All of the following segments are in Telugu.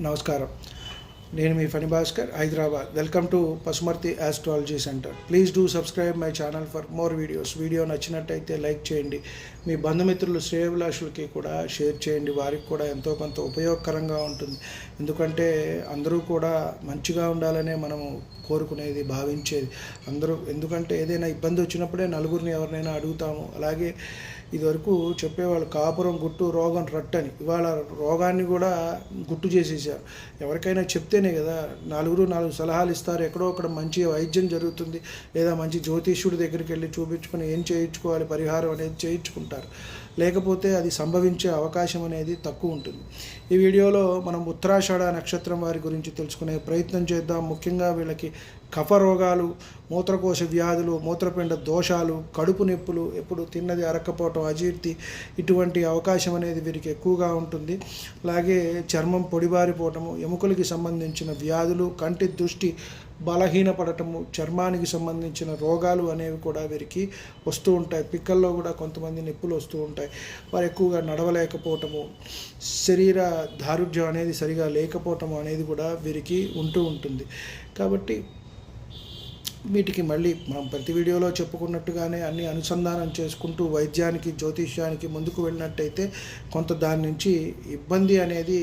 నమస్కారం. నేను మీ Phani Bhaskar Hyderabad. Welcome to Pasumarthi astrology centre please do subscribe my channel for more videos video నచ్చినట్టయితే లైక్ చేయండి. మీ బంధుమిత్రులు శ్రేయభిలాషులకి కూడా షేర్ చేయండి. వారికి కూడా ఎంతో కొంత ఉపయోగకరంగా ఉంటుంది. ఎందుకంటే అందరూ కూడా మంచిగా ఉండాలనే మనము కోరుకునేది భావించేది. అందరూ ఎందుకంటే ఏదైనా ఇబ్బంది వచ్చినప్పుడే నలుగురిని ఎవరినైనా అడుగుతాము. అలాగే ఇదివరకు చెప్పేవాళ్ళు కాపురం గుట్టు రోగం రట్టని. ఇవాళ రోగాన్ని కూడా గుట్టు చేసేసారు. ఎవరికైనా చెప్తే చెప్తేనే కదా నలుగురు నాలుగు సలహాలు ఇస్తారు ఎక్కడో అక్కడ మంచి వైద్యం జరుగుతుంది లేదా మంచి జ్యోతిష్యుడి దగ్గరికి వెళ్ళి చూపించుకొని ఏం చేయించుకోవాలి పరిహారం అనేది చేయించుకుంటారు. లేకపోతే అది సంభవించే అవకాశం అనేది తక్కువ ఉంటుంది. ఈ వీడియోలో మనం ఉత్తరాషాఢ నక్షత్రం వారి గురించి తెలుసుకునే ప్రయత్నం చేద్దాం. ముఖ్యంగా వీళ్ళకి కఫ రోగాలు మూత్రకోశ వ్యాధులు మూత్రపిండ దోషాలు కడుపు నొప్పులు ఎప్పుడు తిన్నది అరక్కపోవటం అజీర్తి ఇటువంటి అవకాశం అనేది వీరికి ఎక్కువగా ఉంటుంది. అలాగే చర్మం పొడిబారిపోవటము ఎముకలకి సంబంధించిన వ్యాధులు కంటి దృష్టి బలహీనపడటము చర్మానికి సంబంధించిన రోగాలు అనేవి కూడా వీరికి వస్తూ ఉంటాయి. పిక్కల్లో కూడా కొంతమంది నొప్పులు వస్తూ ఉంటాయి. వారు ఎక్కువగా నడవలేకపోవటము శరీర దారుఢ్యం అనేది సరిగా లేకపోవటము అనేది కూడా వీరికి ఉంటూ ఉంటుంది. కాబట్టి వీటికి మళ్ళీ మనం ప్రతి వీడియోలో చెప్పుకున్నట్టుగానే అన్ని అనుసంధానం చేసుకుంటూ వైద్యానికి జ్యోతిష్యానికి ముందుకు వెళ్ళినట్టయితే కొంత దాని నుంచి ఇబ్బంది అనేది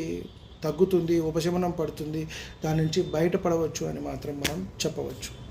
తగ్గుతుంది ఉపశమనం పడుతుంది దాని నుంచి బయటపడవచ్చు అని మాత్రం మనం చెప్పవచ్చు.